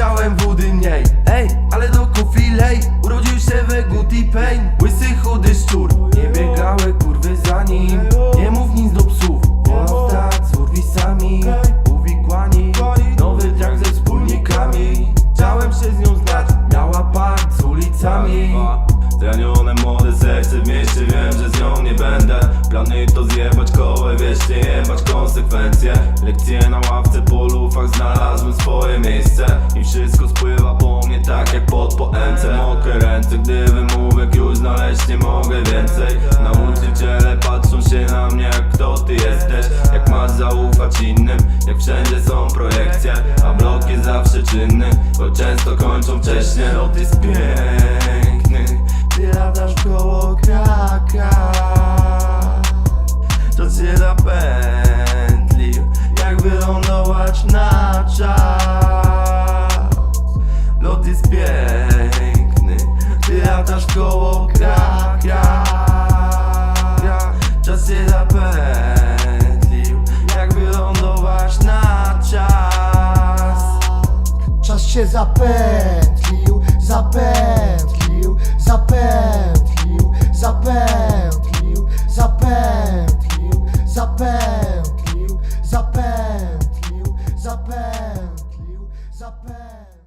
Widziałem wody mniej Ej, ale do kofilej Urodził się we Guti Pain. Łysy chudy szczur Nie biegały kurwy za nim. Nie mów nic do psów Ponad z urwisami. Uwikłani Nowy trak ze wspólnikami. Chciałem się z nią znać Miała part z ulicami. Zranione młode serce w mieście Wiem, że z nią nie będę. Plany to zjebać kołę Wiesz, nie jebać konsekwencje. Lekcje na ławce polu i wszystko spływa po mnie tak jak pod poemce. Mokre ręce, gdy wymówek już znaleźć nie mogę więcej. Nauczyciele patrzą się na mnie jak kto ty jesteś. Jak masz zaufać innym, jak wszędzie są projekcje A blok jest zawsze czynny, choć często kończą wcześnie. Lot jest piękny, ty latasz koło kraka To cię zapętlił, koło gra, Czas się zapętlił Jakby lądować na czas Czas się zapętlił, zapętlił, zapętlił, zapętlił, zapętlił, zapętlił, zapętlił, zapętlił, zapętlił.